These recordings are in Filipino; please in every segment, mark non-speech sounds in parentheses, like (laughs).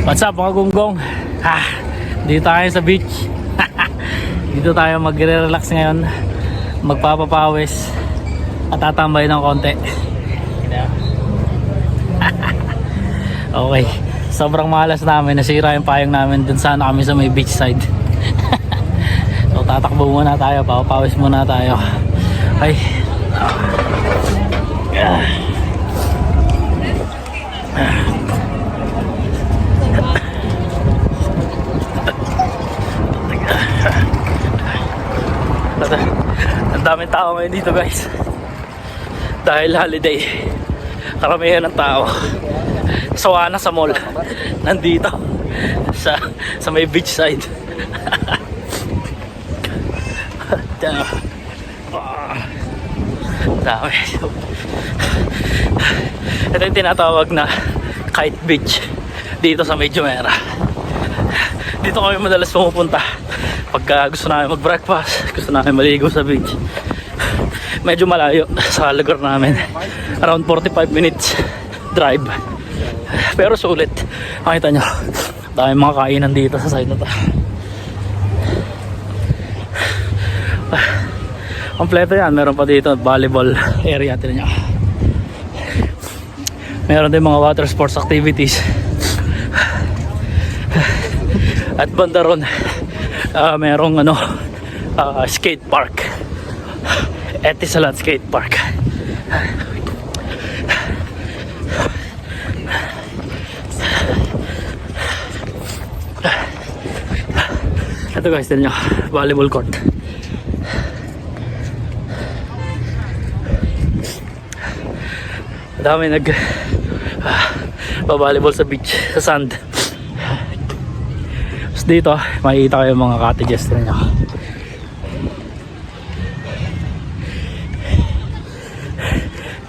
What's up mga gunggong? Ha, dito tayo sa beach. (laughs) dito tayo magre-relax ngayon. Magpapapawis. At tatambay ng konti. (laughs) okay. Sobrang malas namin. Nasira yung payong namin dun sana kami sa may beach side. (laughs) so tatakbo muna tayo. Papawis muna tayo. Okay. Ang daming tao ngayon dito guys. Dahil holiday. Karamihan ng tao. Sawa na sa mall. Nandito. Sa, sa may beach side. (laughs) Dami. Ito yung tinatawag na kite beach dito sa Medyo Mera. Dito kami madalas pumupunta pagka gusto namin mag-breakfast, gusto namin maligo sa beach. (laughs) Medyo malayo sa lugar namin. Around 45 minutes drive. Pero sulit. Makita nyo, dami mga kainan dito sa side na to. (sighs) Kompleto yan. Meron pa dito volleyball area. Tignan nyo. Meron din mga water sports activities. (sighs) At banda ron, ah, merong ano, ah, skate park. Etisalat Skate Park. Ito guys, tignan nyo, volleyball court. Dami nag ah, volleyball sa beach, sa sand. Dito, makikita kayo mga cottages rin nyo.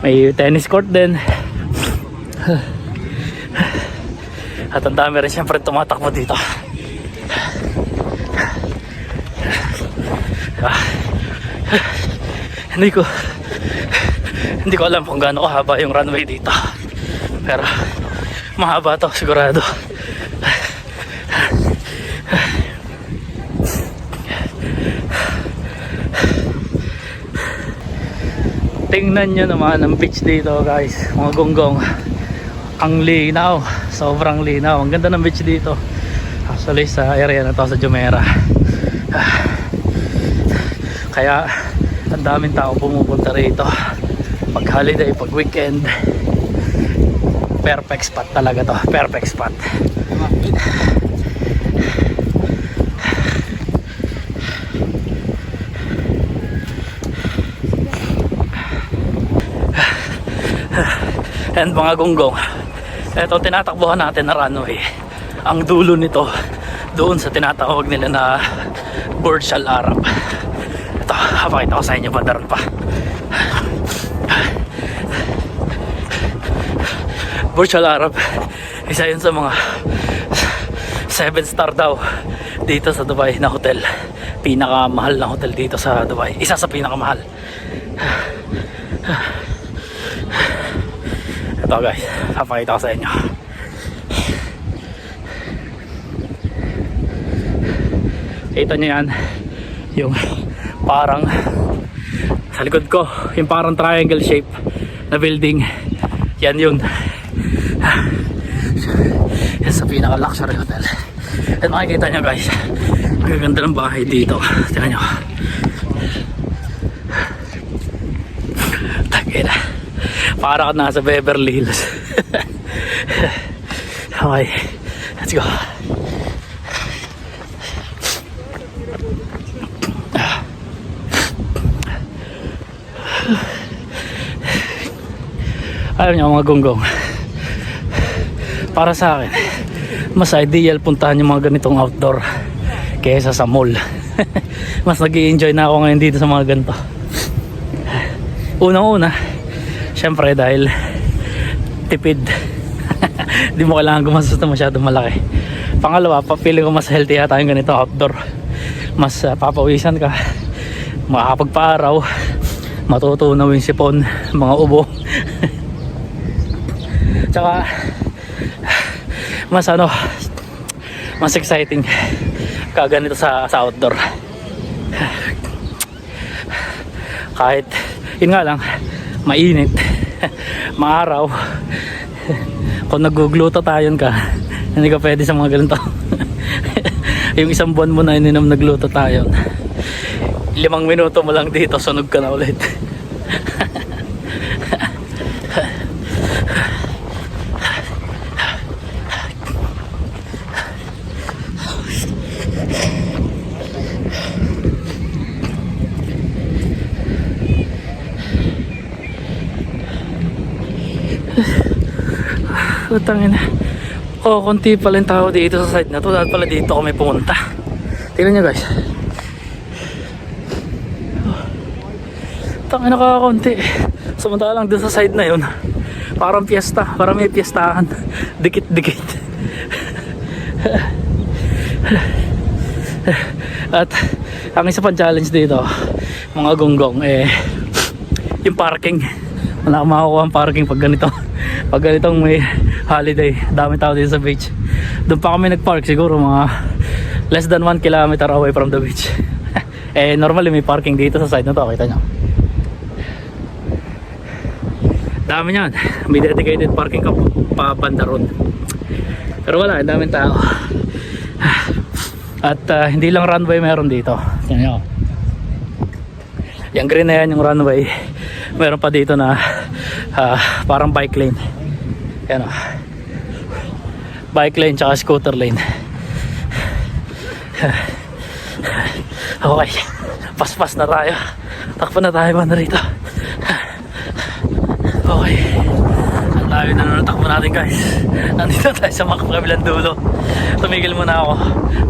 May tennis court din. At ang dami rin siyempre tumatakbo dito. Ah. Hindi ko hindi ko alam kung gaano kahaba yung runway dito. Pero mahaba to sigurado. Tingnan nyo naman ang beach dito guys, mga gonggong. Ang linaw, sobrang linaw. Ang ganda ng beach dito. Actually sa area na to sa Jumeirah. (sighs) Kaya ang daming tao pumupunta rito. Pag holiday, pag weekend. Perfect spot talaga to. Perfect spot. And mga gonggong, ito tinatakbuhan natin na runway. Ang dulo nito, doon sa tinatawag nila na Burj Al Arab. Ito, papakita ko sa inyo pa daron pa. Burj Al Arab, isa yun sa mga 7 star daw dito sa Dubai na hotel. Pinakamahal na hotel dito sa Dubai. Isa sa pinakamahal. Ito guys, papakita ko sa inyo. Kita nyo yan, yung parang sa likod ko, yung parang triangle shape na building. Yan yun. Yan sa pinaka luxury hotel. At makikita nyo guys, ang ganda ng bahay dito. Tingnan nyo. Para ka nasa Beverly Hills. (laughs) okay. Let's go. Alam niyo mga gonggong. Para sa akin, mas ideal puntahan yung mga ganitong outdoor kaysa sa mall. (laughs) mas nag enjoy na ako ngayon dito sa mga ganito. Unang-una, syempre dahil tipid. (laughs) Di mo kailangan gumastos na masyadong malaki. Pangalawa, papili ko mas healthy yata yung ganito outdoor. Mas uh, papawisan ka. Makakapagpa-araw. Matutunaw yung sipon, mga ubo. (laughs) Tsaka mas ano, mas exciting kaganito sa, sa outdoor (sighs) kahit yun nga lang mainit (laughs) maaraw. (laughs) Kung nagugluto tayo ka (laughs) hindi ka pwede sa mga ganito. Yung isang buwan mo na ininom nagluto tayo. Limang minuto mo lang dito sunog ka na ulit Utangin na. Oh, konti pala yung tao dito sa side na to. Dahil pala dito kami pumunta. Tingnan nyo guys. Tangin na kakakunti. Samantala lang dun sa side na yun. Parang piyesta. Parang may piyestahan. Dikit-dikit. At ang isa pang challenge dito, mga gonggong, eh, yung parking. Wala akong makakuha ang parking pag ganito. Pag ganitong may holiday, dami tao dito sa beach. Doon pa kami nag-park siguro mga less than 1 kilometer away from the beach. (laughs) eh normally may parking dito sa side na to, kita nyo. Dami niyan. May dedicated parking ka pa banda ron. Pero wala, daming tao. (sighs) At ah, hindi lang runway meron dito. Tingnan nyo. Yung green na yan, yung runway. Meron pa dito na ah, parang bike lane. Yan o. Bike lane tsaka scooter lane. Okay. Paspas na tayo. Takpan na tayo ba na rito. Okay. Ang layo na nung takbo natin guys. Nandito tayo sa makakabilang dulo. Tumigil muna ako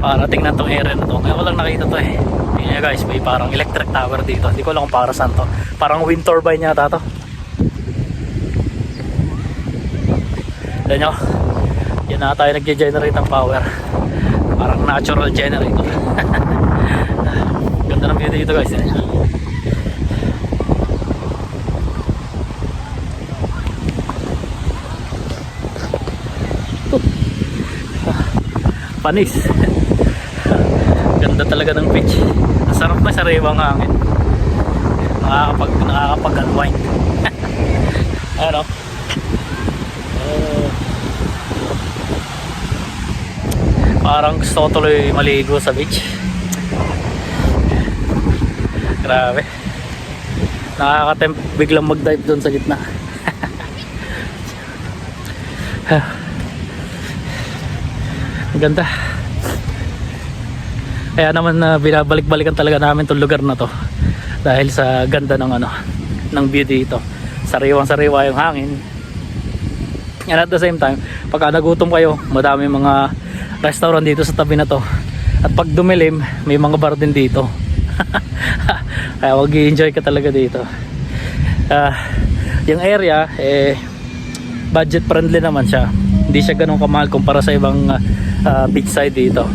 para tingnan tong area na to. Ngayon ko lang nakita to eh. Nyo guys, may parang electric tower dito. Hindi ko lang kung para saan to. Parang wind turbine yata to. Tignan nyo. Yan na tayo nag-generate ng power. Parang natural generator. (laughs) Ganda ng view dito guys. Nyo. (laughs) Panis. (laughs) Ganda talaga ng beach. Ang sarap na sariwang hangin. Nakakapag, nakakapag-unwind. ano? Oh. Parang gusto ko tuloy maligo sa beach. Grabe. Nakakatempt biglang mag-dive doon sa gitna. (laughs) Ang ganda. Kaya naman na binabalik-balikan talaga namin tong lugar na to. Dahil sa ganda ng ano, ng view dito. Sariwang-sariwa yung hangin. And at the same time, pagka nagutom kayo, madami mga restaurant dito sa tabi na to. At pag dumilim, may mga bar din dito. (laughs) Kaya wag enjoy ka talaga dito. Ah, yung area, eh, budget friendly naman siya. Hindi siya ganun kamahal kumpara sa ibang ah, beach side dito.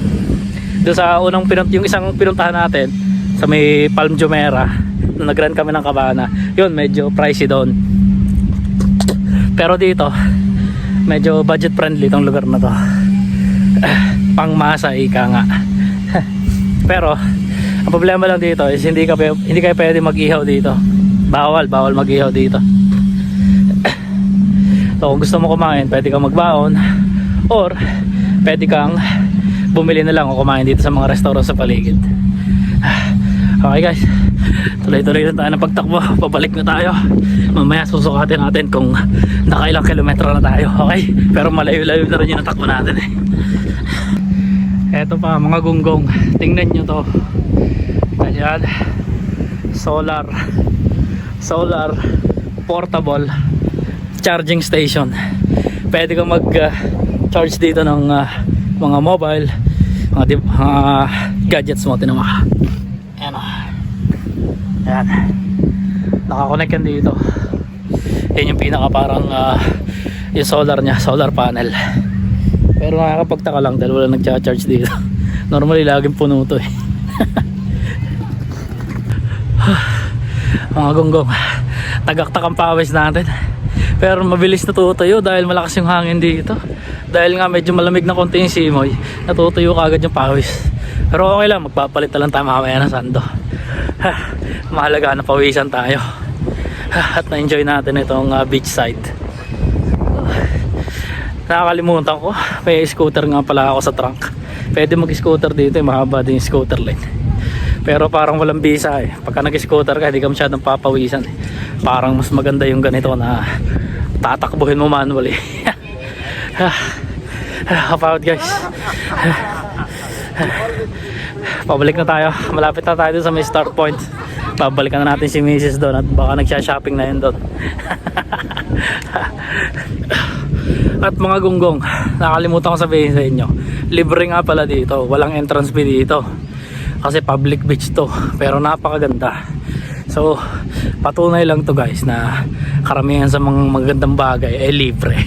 Doon sa unang pinun yung isang pinuntahan natin sa may Palm Jumeirah, nung nag kami ng Cabana, yun medyo pricey doon. Pero dito, medyo budget friendly tong lugar na to. Pangmasa ika nga. (laughs) Pero ang problema lang dito is hindi ka hindi kayo pwede mag-ihaw dito. Bawal, bawal mag-ihaw dito. So kung gusto mo kumain, pwede kang magbaon or pwede kang bumili na lang o kumain dito sa mga restaurant sa paligid. Okay guys, tuloy-tuloy na tayo ng pagtakbo. Pabalik na tayo. Mamaya susukatin natin kung nakailang kilometro na tayo. Okay? Pero malayo-layo na rin yung natakbo natin eh. Eto pa mga gunggong. (laughs) Tingnan nyo to. Ayan. Solar. Solar portable charging station. Pwede kang mag uh, charge dito ng uh, mga mobile, mga, mga gadgets mo. Tinan mo. Ayan o. Ayan. Nakakonect yan dito. Yan yung pinaka parang uh, yung solar niya, solar panel. Pero nakakapagtaka lang dahil wala nagcha-charge dito. (laughs) Normally laging puno to eh. (laughs) mga gonggong. Tagaktak ang pawis natin. Pero mabilis natutuyo dahil malakas yung hangin dito. Dahil nga medyo malamig na konti yung simoy, natutuyo kagad yung pawis. Pero okay lang, magpapalit na lang tayo mamaya ng sando. Ha, mahalaga na pawisan tayo. At na-enjoy natin itong uh, beach side. Nakakalimutan ko, may scooter nga pala ako sa trunk. Pwede mag-scooter dito, eh, mahaba din yung scooter lane. Pero parang walang visa eh. Pagka nag-scooter ka, hindi ka masyadong papawisan. eh. Parang mas maganda yung ganito na tatakbuhin mo manually. (laughs) Kapagod guys. (laughs) Pabalik na tayo. Malapit na tayo sa may start point. Babalikan na natin si Mrs. doon at baka nagsha-shopping na yun doon. (laughs) At mga gunggong, nakalimutan ko sabihin sa inyo, libre nga pala dito, walang entrance fee dito. Kasi public beach to, pero napakaganda. So, patunay lang to guys na karamihan sa mga magandang bagay ay libre.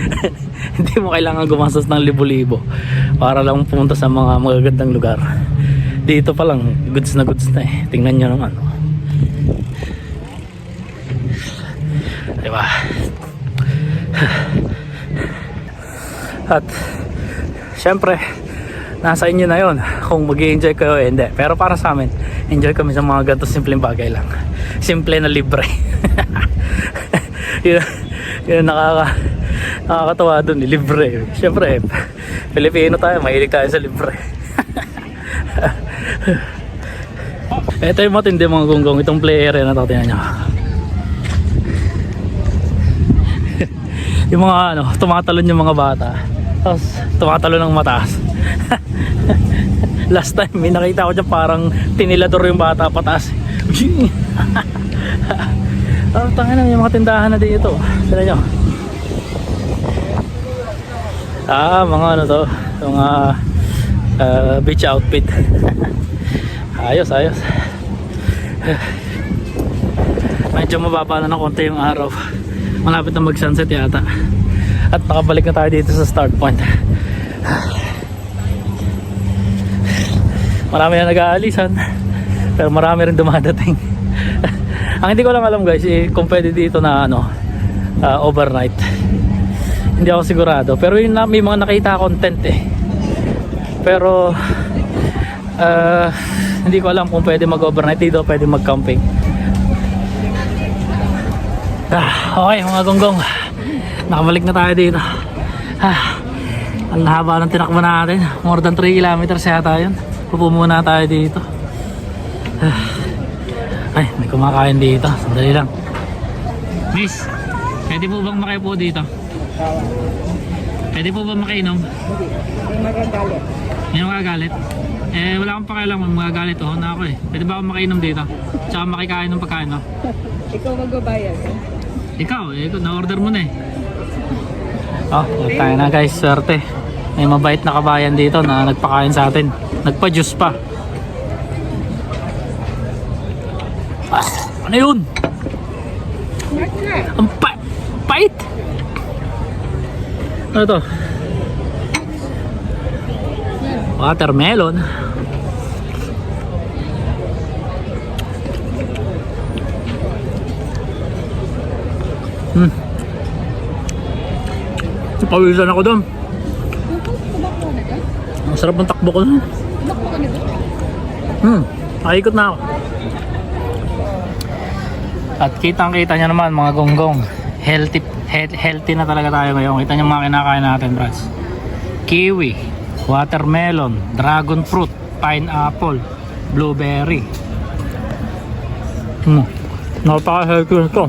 (laughs) Hindi mo kailangan gumastos ng libo-libo para lang pumunta sa mga magagandang lugar. Dito pa lang, goods na goods na eh. Tingnan nyo naman. oh. Diba? At syempre, nasa inyo na yon kung mag enjoy kayo o hindi. Pero para sa amin, enjoy kami sa mga ganito simpleng bagay lang. (laughs) Simple na libre. (laughs) yun, yun nakaka, nakakatawa dun, eh, libre. Syempre, Pilipino tayo, mahilig tayo sa libre. (laughs) Ito yung matindi mga gunggong, itong play area na to, tingnan nyo. Yung mga ano, tumatalon yung mga bata. Tapos tumatalon ng mataas. (laughs) Last time may nakita ko dyan parang tinilador yung bata pataas. (laughs) oh, tangin na, yung mga tindahan na dito. Sila nyo. Ah, mga ano to, mga uh, beach outfit. (laughs) ayos, ayos. (sighs) Medyo mababa na ng konti yung araw malapit na mag sunset yata. At nakabalik na tayo dito sa start point. Marami na nag-aalisan pero marami rin dumadating. Ang hindi ko lang alam guys eh, kung pwede dito na ano ah, overnight. Hindi ako sigurado pero yun na, may mga nakita content eh. Pero ah, hindi ko alam kung pwede mag overnight dito pwede mag camping Ah, okay mga gonggong. Nakabalik na tayo dito. Ah, ang haba ng tinakbo natin. More than 3 kilometers yata yun. Pupo muna tayo dito. Ah, ay, may kumakain dito. Sandali lang. Miss, pwede po bang makipo dito? Pwede po ba makainom? Hindi magagalit. May magagalit? Eh, wala akong pakialam kung magagalit oh, na ako eh. Pwede ba ako makainom dito? Tsaka makikain ng pagkain no? (laughs) Ikaw magbabayad. Ikaw, eh, na-order mo na eh. Oh, tayo na guys, swerte. May mabait na kabayan dito na nagpakain sa atin. Nagpa-juice pa. Ah, ano yun? Ang pa pait! Ano to? Watermelon. Pawisan ako doon. Ang sarap ng takbo ko doon. Hmm. Nakikot na ako. At kitang kita nyo naman mga gonggong. Healthy, he- healthy na talaga tayo ngayon. Kita nyo mga kinakain natin, brats. Kiwi, watermelon, dragon fruit, pineapple, blueberry. Hmm. Napaka-healthy nito.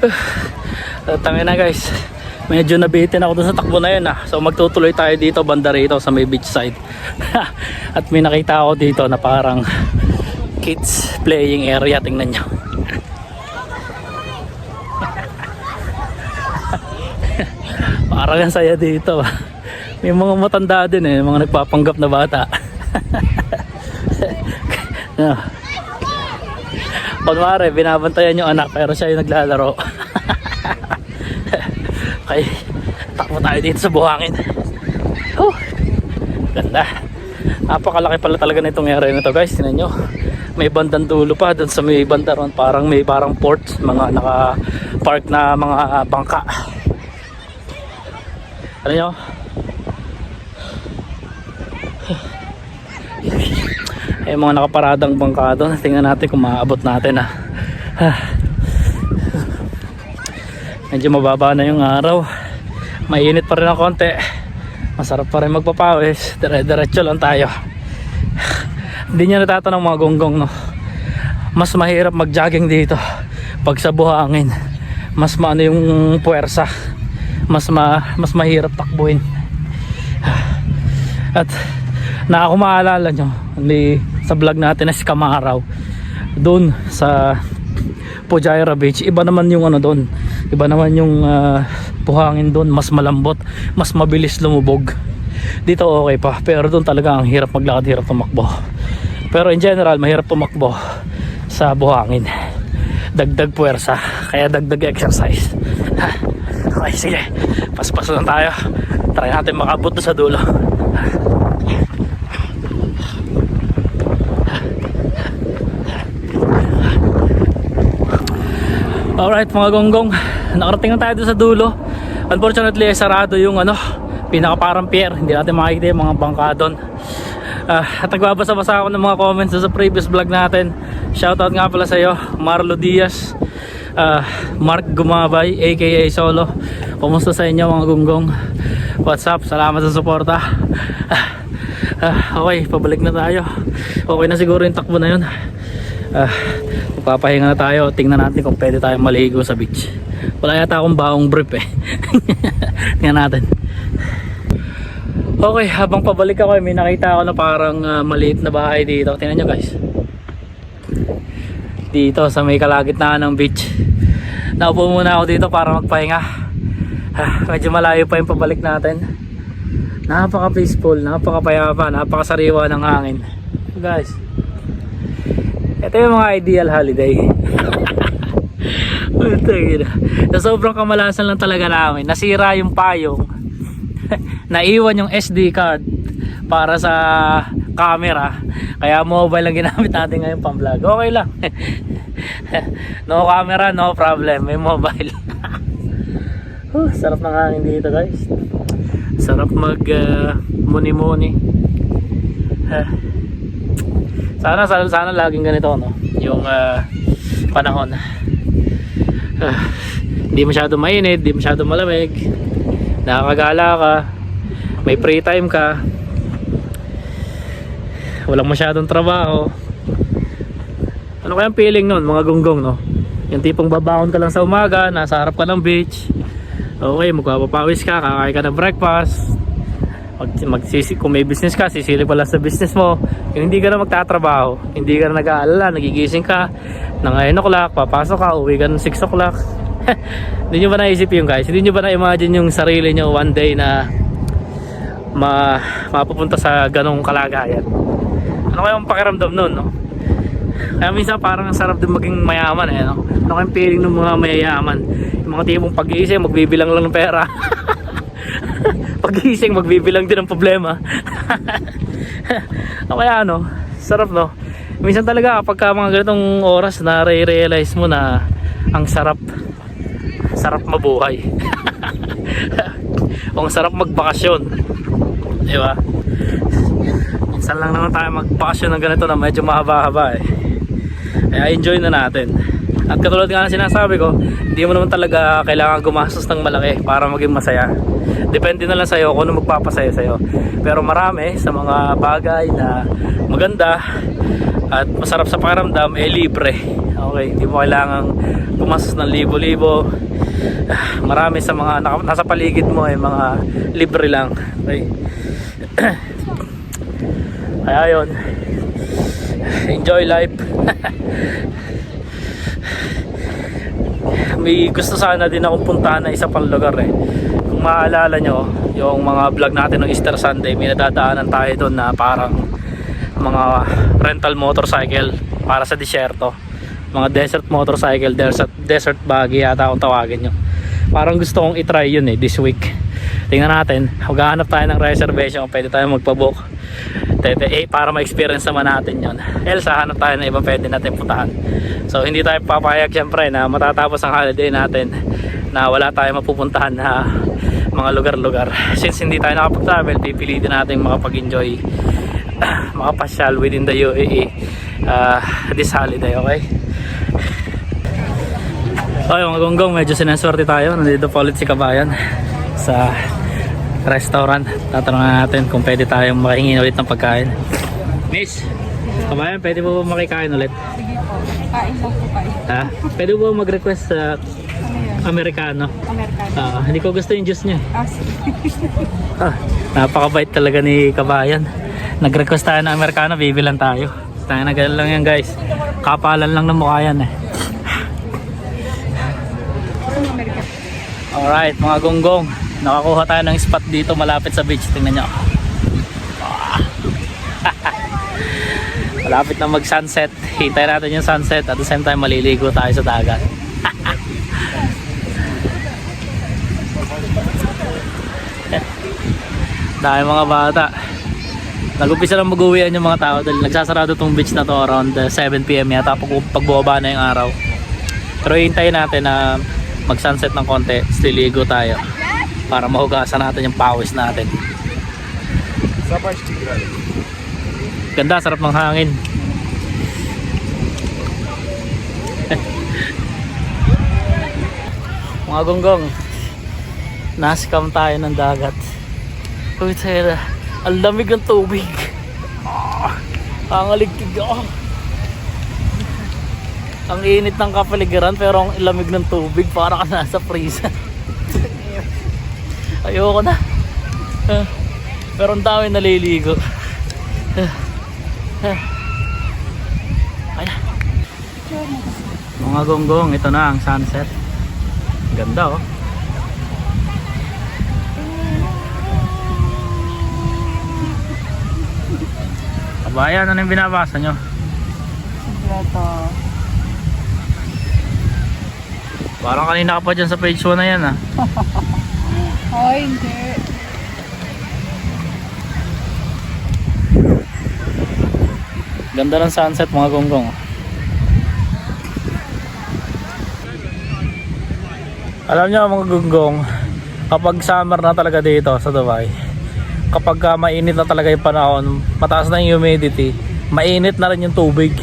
(sighs) tangin na guys. Medyo nabitin ako dun sa takbo na yun ah. So magtutuloy tayo dito banda rito sa may beach side. (laughs) At may nakita ako dito na parang kids playing area. Tingnan nyo. (laughs) parang ang saya dito. May mga matanda din eh. Mga nagpapanggap na bata. no. (laughs) Kunwari, binabantayan yung anak pero siya yung naglalaro. (laughs) okay, takbo tayo dito sa buhangin. Oh, ganda. Napakalaki pala talaga nitong area na to guys. Tinan nyo. may bandang dulo pa doon sa may banda ron parang may parang port mga naka park na mga bangka ano nyo eh mga nakaparadang bangka doon tingnan natin kung maaabot natin ah. Ah. medyo mababa na yung araw. Mainit pa rin ang konti. Masarap pa rin magpapawis. Dire diretso lang tayo. Hindi niya natatanong mga gonggong no? Mas mahirap mag jogging dito pag sa buhangin. Mas maano yung puwersa. Mas ma mas mahirap takbuhin. At na ako maalala nyo may, sa vlog natin na si Kamaraw. Doon sa Pujaira Beach. Iba naman yung ano doon. Iba naman yung ah, buhangin doon. Mas malambot. Mas mabilis lumubog. Dito okay pa. Pero doon talaga ang hirap maglakad hirap tumakbo. Pero in general mahirap tumakbo sa buhangin. Dagdag puwersa. Kaya dagdag exercise. Okay sige. Paspas na tayo. Try natin makabot sa dulo Alright mga gonggong, nakarating na tayo doon sa dulo. Unfortunately, sarado yung ano, pinaka parang pier. Hindi natin makikita yung mga bangka doon. Ah, at nagbabasa-basa ako ng mga comments sa previous vlog natin. Shoutout nga pala sa iyo, Marlo Diaz, ah, Mark Gumabay, aka Solo. Kumusta sa inyo mga gonggong? What's up? Salamat sa suporta. Ah, ah, okay, pabalik na tayo. Okay na siguro yung takbo na yun. Ah, magpapahinga na tayo. Tingnan natin kung pwede tayong maligo sa beach. Wala yata akong baong brief eh. (laughs) Tingnan natin. Okay, habang pabalik ako, may nakita ako na parang ah, maliit na bahay dito. Tingnan nyo guys. Dito sa may kalagitnaan ng beach. Naupo muna ako dito para magpahinga. Ah, medyo malayo pa yung pabalik natin. Napaka peaceful, napaka payapa, napaka sariwa ng hangin. Guys, ito yung mga ideal holiday. (laughs) Sa sobrang kamalasan lang talaga namin, nasira yung payong. (laughs) Naiwan yung SD card para sa camera. Kaya mobile lang ginamit natin ngayon pang vlog. Okay lang. (laughs) no camera, no problem. May mobile. Huh, sarap ng hangin dito guys. Sarap mag uh, muni-muni. Ah. Sana, sana, sana laging ganito, no? Yung ah, panahon. Ah, Hindi masyado mainit, hindi masyado malamig. Nakakagala ka. May free time ka. Walang masyadong trabaho. Ano kayang feeling nun, mga gunggong, no? Yung tipong babaon ka lang sa umaga, nasa harap ka ng beach. Okay, magpapapawis ka, kakain ka ng breakfast mag, magsisi, kung may business ka, sisili pala sa business mo. Yung hindi ka na magtatrabaho, hindi ka na nag-aalala, nagigising ka ng 9 o'clock, papasok ka, uwi ka ng 6 o'clock. (laughs) hindi nyo ba naisip yung guys? Hindi nyo ba na-imagine yung sarili nyo one day na ma mapupunta sa ganong kalagayan? Ano kayang pakiramdam nun, no? Kaya minsan parang ang sarap din maging mayaman eh, no? Ano kayang feeling ng mga mayayaman? Yung mga tipong pag-iisip, magbibilang lang ng pera. (laughs) Pag-iisip, magbibilang din ng problema. (laughs) kaya ano, sarap no? Minsan talaga kapag ka mga ganitong oras na realize mo na ang sarap sarap mabuhay. (laughs) o ang sarap magbakasyon. Di ba? Minsan lang naman tayo magbakasyon ng ganito na medyo mahaba-haba eh. Kaya enjoy na natin. At katulad nga ng sinasabi ko, hindi mo naman talaga kailangan gumastos ng malaki para maging masaya. Depende na lang sa'yo kung ano magpapasaya sa'yo. Pero marami sa mga bagay na maganda at masarap sa pakiramdam, eh libre. Okay, hindi mo kailangan gumastos ng libo-libo. Ah, Marami sa mga nasa paligid mo eh, mga libre lang. Okay. (clears throat) Kaya yun. Enjoy life. (laughs) may gusto sana din akong puntahan na isa pang lugar eh. Kung maaalala nyo yung mga vlog natin ng Easter Sunday may nadadaanan tayo doon na parang mga rental motorcycle para sa disyerto. Mga desert motorcycle desert, desert buggy yata kung tawagin nyo. Parang gusto kong itry yun eh this week. Tingnan natin. Maghahanap tayo ng reservation kung pwede tayo magpabook Tete, eh, para ma-experience naman natin yon Elsa hanap tayo ng iba pwede natin puntahan. So hindi tayo papayag syempre na matatapos ang holiday natin na wala tayo mapupuntahan na mga lugar-lugar. Since hindi tayo nakapag-travel pipilitin natin makapag-enjoy (clears throat) makapasyal within the UAE uh, this holiday okay? Okay mga gonggong, medyo sinaswerte tayo. Nandito pa ulit si Kabayan sa restaurant. Tatanungin natin kung pwede tayong makahingi ulit ng pagkain. Miss, Kabayan, pwede po ba makikain ulit? Sige po. Kain po po kain. Ha? Pwede po mag-request sa Ano yun? Americano? Amerikano. Ah, hindi ko gusto yung juice niya. Ah, sige. (laughs) Ah, napakabait talaga ni Kabayan. Nag-request tayo ng Amerikano, bibilan tayo. Tayo na ganun lang yan guys. Kapalan lang ng mukha yan eh. Amerikano. Alright mga gonggong Nakakuha tayo ng spot dito malapit sa beach. Tingnan nyo. (laughs) Malapit na mag sunset Hintay natin yung sunset. At the same time maliligo tayo sa dagat. (laughs) Dahil mga bata Nag-umpisa lang mag-uwian yung mga tao Dahil nagsasarado tong beach na to Around uh, 7pm yata pag, Pagbubaba na yung araw. Pero hintayin natin na mag sunset ng konti. Stiligo tayo Para mahugasan natin yung pawis natin. Ganda, sarap ng hangin. (laughs) Mga gonggong Naskam tayo ng dagat. Uy, Ang lamig ng tubig. Ah, Ang aligtig ako. Ang init ng kapaligiran pero ang lamig ng tubig para ka nasa freezer Ayoko na Ah, Pero ang dami naliligo Ah, ah. Ayan Mga gonggong, ito na ang sunset Ganda oh Kabayan, ano yung binabasa nyo? Sigurado. Parang kanina ka pa dyan sa page 1 na yan ah. (laughs) Oh, hindi. Ganda ng sunset mga gonggong. Alam niyo mga gonggong, kapag summer na talaga dito sa Dubai, kapag ka mainit na talaga yung panahon, mataas na yung humidity, mainit na rin yung tubig.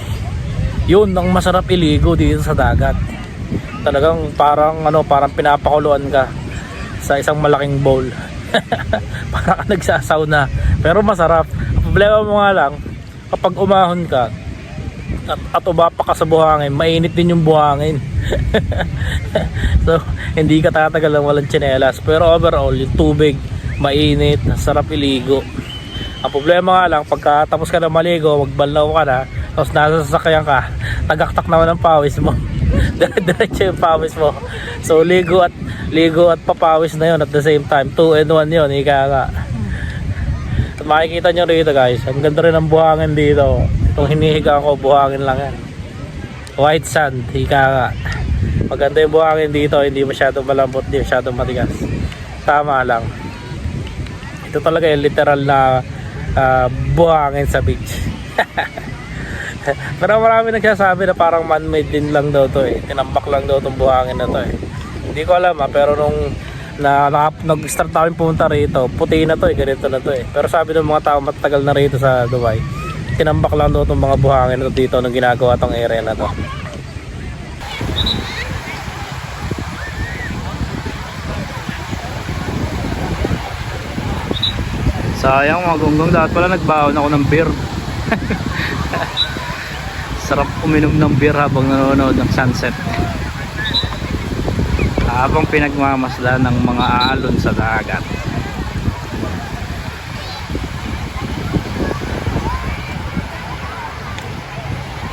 Yun ang masarap iligo dito sa dagat. Talagang parang ano, parang pinapakuluan ka sa isang malaking bowl. (laughs) Para ka nagsasauna. Pero masarap. Problema mo nga lang, kapag umahon ka, at, at umapa ka sa buhangin, mainit din yung buhangin. (laughs) so, hindi ka tatagal ng walang tsinelas. Pero overall, yung tubig, mainit, sarap iligo. Ang problema nga lang, pagka tapos ka na maligo, magbalnaw ka na, tapos nasa sasakyan ka, (laughs) tagaktak naman ang pawis mo. (laughs) Diretso yung pawis mo. So, ligo at ligo at papawis na yun at the same time. 2 and 1 yun, ika nga. At makikita nyo rito guys, ang ganda rin ng buhangin dito. Itong hinihiga ko, buhangin lang yan. White sand, ika nga. Maganda yung buhangin dito, hindi masyadong malambot, hindi masyadong matigas. Tama lang. Ito talaga yung literal na ah, buhangin sa beach. (laughs) (laughs) Pero marami nagsasabi na parang man-made din lang daw to eh. Tinambak lang daw tong buhangin na to eh. Hindi ko alam ah, pero nung na, na nag-start namin pumunta rito, puti na to eh, ganito na to eh. Pero sabi ng mga tao matagal na rito sa Dubai, tinambak lang daw tong mga buhangin na to dito nung ginagawa tong area na to. Sayang mga gonggong, dapat pala nagbaon ako ng beer. (laughs) Sarap uminom ng beer habang nanonood ng sunset. Habang pinagmamasdan ng mga alon sa dagat.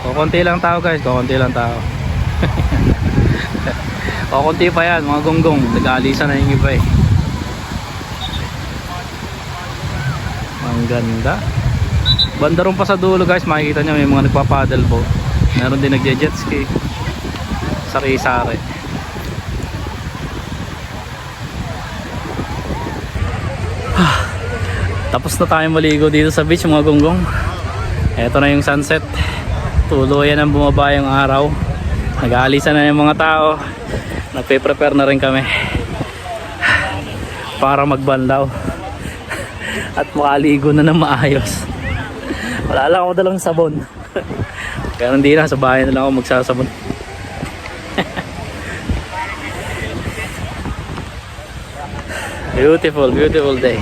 Kukunti lang tao guys, kukunti lang tao. (laughs) Kukunti pa yan mga gonggong, nag-aalisa na yung iba eh. Ang ganda. Banda ron pa sa dulo guys, makikita nyo may mga nagpa-paddle boat. Meron din nagje-jet ski. Sari-sari. (sighs) Tapos na tayo maligo dito sa beach mga gonggong. Ito na yung sunset. Tuluyan ang bumaba yung araw. Nag-aalisan na yung mga tao. Nagpe-prepare na rin kami. (sighs) Para magbandaw. (laughs) At makaligo na ng maayos. Wala lang ako dalang sabon. Kaya hindi na, sa bahay na lang ako magsasabon. (laughs) beautiful, beautiful day.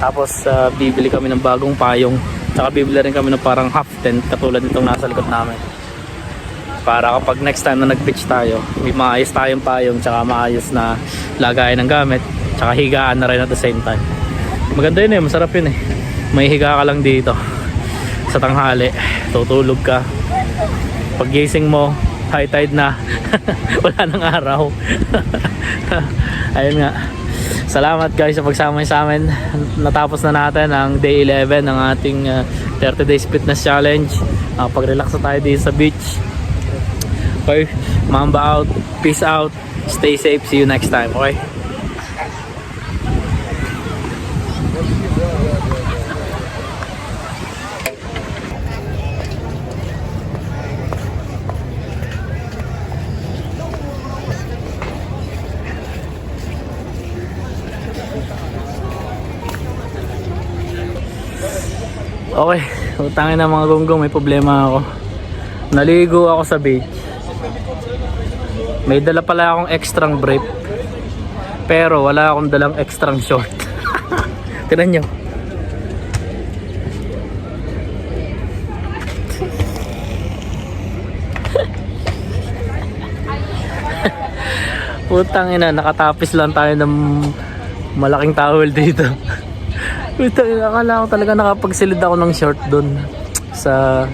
Tapos uh, bibili kami ng bagong payong. Tsaka bibili rin kami ng parang half tent katulad nitong nasa likod namin. Para kapag next time na nag-beach tayo, may maayos tayong payong tsaka maayos na lagayan ng gamit. Tsaka higaan na rin at the same time. Maganda yun eh, masarap yun eh. May higa ka lang dito sa tanghali. Tutulog ka. Pag gising mo, high tide na. (laughs) Wala nang araw. (laughs) Ayun nga. Salamat guys sa pagsama sa amin. Natapos na natin ang day 11 ng ating uh, 30 days fitness challenge. Uh, pag-relax na tayo dito sa beach. Okay, Mamba out. Peace out. Stay safe. See you next time. Okay? Okay, utangin na mga gonggong, may problema ako. Naligo ako sa beach. May dala pala akong extrang brief. Pero wala akong dalang extrang short. (laughs) Tignan nyo. (laughs) Putang ina, nakatapis lang tayo ng malaking towel dito. (laughs) Ina, akala ko talaga nakapagsilid ako ng short doon sa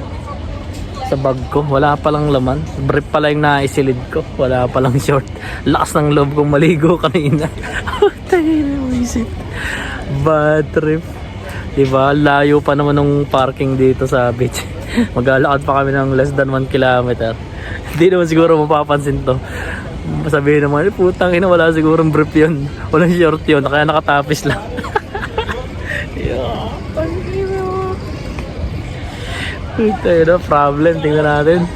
sa bag ko. Wala palang laman. Brief pala yung naisilid ko. Wala palang short. Lakas ng loob kong maligo (laughs) kanina. Ina, isip. Bad trip. Diba? Layo pa naman ng parking dito sa beach. (laughs) Maglalakad pa kami ng less than 1 kilometer. (laughs) Hindi naman siguro mapapansin to. Sabihin naman, eh, putang ina, wala siguro brief yun. Walang short yun, kaya nakatapis lang. Ito yun, problem. Tingnan natin.